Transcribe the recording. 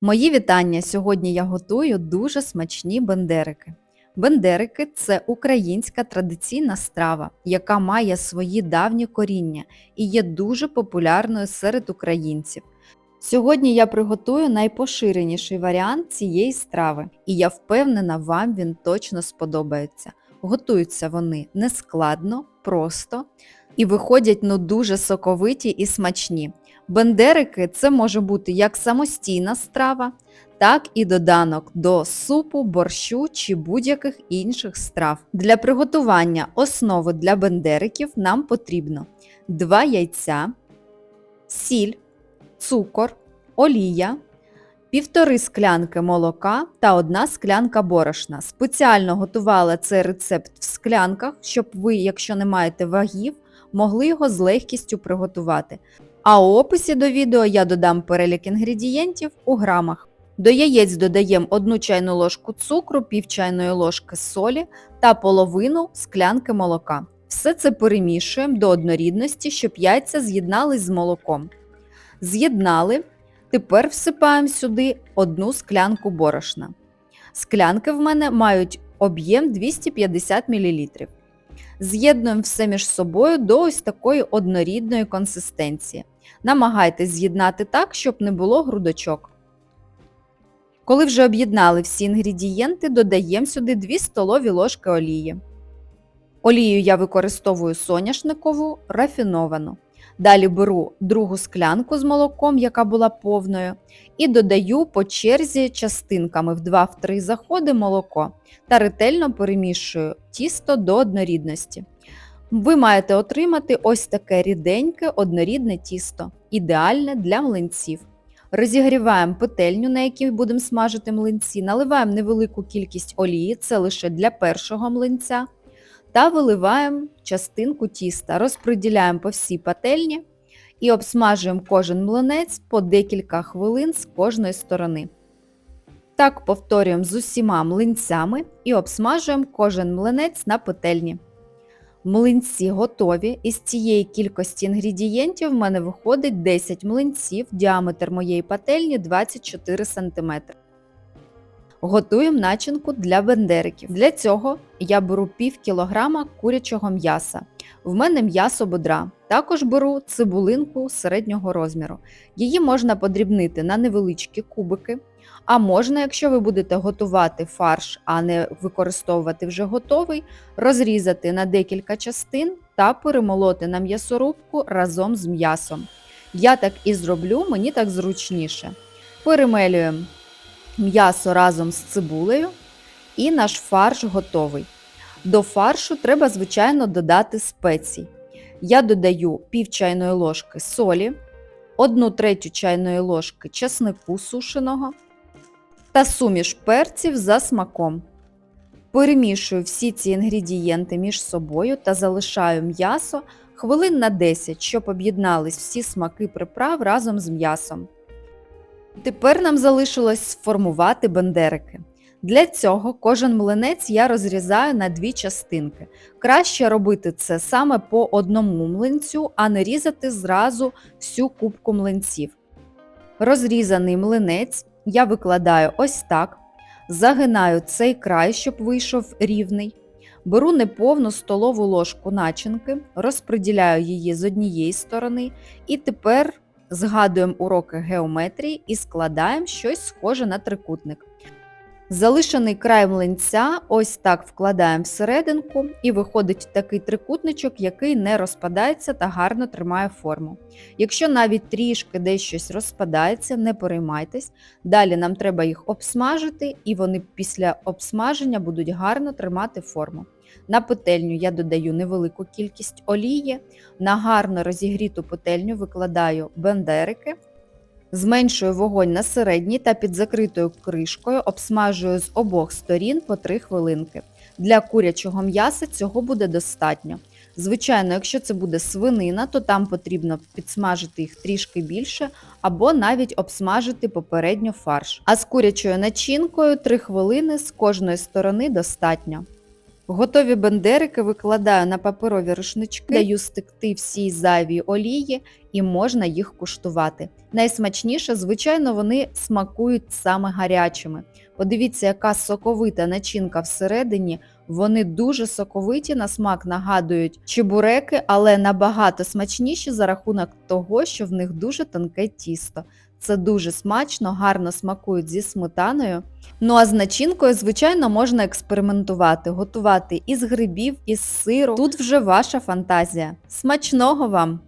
Мої вітання! Сьогодні я готую дуже смачні бендерики. Бендерики це українська традиційна страва, яка має свої давні коріння і є дуже популярною серед українців. Сьогодні я приготую найпоширеніший варіант цієї страви, і я впевнена, вам він точно сподобається. Готуються вони нескладно, просто і виходять ну дуже соковиті і смачні. Бендерики це може бути як самостійна страва, так і доданок до супу, борщу чи будь-яких інших страв. Для приготування основи для бендериків нам потрібно 2 яйця, сіль, цукор, олія, півтори склянки молока та одна склянка борошна. Спеціально готувала цей рецепт в склянках, щоб ви, якщо не маєте вагів, могли його з легкістю приготувати. А у описі до відео я додам перелік інгредієнтів у грамах. До яєць додаємо 1 чайну ложку цукру, пів чайної ложки солі та половину склянки молока. Все це перемішуємо до однорідності, щоб яйця з'єднались з молоком. З'єднали, тепер всипаємо сюди одну склянку борошна. Склянки в мене мають об'єм 250 мл. З'єднуємо все між собою до ось такої однорідної консистенції. Намагайтесь з'єднати так, щоб не було грудочок. Коли вже об'єднали всі інгредієнти, додаємо сюди 2 столові ложки олії. Олію я використовую соняшникову рафіновану. Далі беру другу склянку з молоком, яка була повною, і додаю по черзі частинками в 2-3 заходи молоко та ретельно перемішую тісто до однорідності. Ви маєте отримати ось таке ріденьке однорідне тісто, ідеальне для млинців. Розігріваємо петельню, на якій будемо смажити млинці, наливаємо невелику кількість олії, це лише для першого млинця, та виливаємо частинку тіста, розподіляємо по всій пательні і обсмажуємо кожен млинець по декілька хвилин з кожної сторони. Так повторюємо з усіма млинцями і обсмажуємо кожен млинець на петельні. Млинці готові. Із цієї кількості інгредієнтів в мене виходить 10 млинців, діаметр моєї пательні 24 см. Готуємо начинку для бендериків. Для цього я беру пів кілограма курячого м'яса. В мене м'ясо бодра. Також беру цибулинку середнього розміру. Її можна подрібнити на невеличкі кубики. А можна, якщо ви будете готувати фарш, а не використовувати вже готовий, розрізати на декілька частин та перемолоти на м'ясорубку разом з м'ясом. Я так і зроблю, мені так зручніше. Перемелюємо м'ясо разом з цибулею і наш фарш готовий. До фаршу треба, звичайно, додати спецій. Я додаю пів чайної ложки солі, 1 третю чайної ложки чеснику сушеного та суміш перців за смаком. Перемішую всі ці інгредієнти між собою та залишаю м'ясо хвилин на 10, щоб об'єднались всі смаки приправ разом з м'ясом. Тепер нам залишилось сформувати бендерики. Для цього кожен млинець я розрізаю на дві частинки. Краще робити це саме по одному млинцю, а не різати зразу всю кубку млинців. Розрізаний млинець я викладаю ось так, загинаю цей край, щоб вийшов рівний. Беру неповну столову ложку начинки, розподіляю її з однієї сторони, і тепер згадуємо уроки геометрії і складаємо щось схоже на трикутник. Залишений край млинця ось так вкладаємо всерединку і виходить такий трикутничок, який не розпадається та гарно тримає форму. Якщо навіть трішки десь щось розпадається, не переймайтесь. Далі нам треба їх обсмажити, і вони після обсмаження будуть гарно тримати форму. На петельню я додаю невелику кількість олії, на гарно розігріту петельню викладаю бендерики. Зменшую вогонь на середній та під закритою кришкою обсмажую з обох сторін по 3 хвилинки. Для курячого м'яса цього буде достатньо. Звичайно, якщо це буде свинина, то там потрібно підсмажити їх трішки більше або навіть обсмажити попередньо фарш. А з курячою начинкою 3 хвилини з кожної сторони достатньо. Готові бендерики викладаю на паперові рушнички, даю стекти всій зайвій олії і можна їх куштувати. Найсмачніше, звичайно, вони смакують саме гарячими. Подивіться, яка соковита начинка всередині. Вони дуже соковиті, на смак нагадують чебуреки, але набагато смачніші за рахунок того, що в них дуже тонке тісто. Це дуже смачно, гарно смакують зі сметаною. Ну а з начинкою, звичайно, можна експериментувати, готувати із грибів, із сиру. Тут вже ваша фантазія. Смачного вам!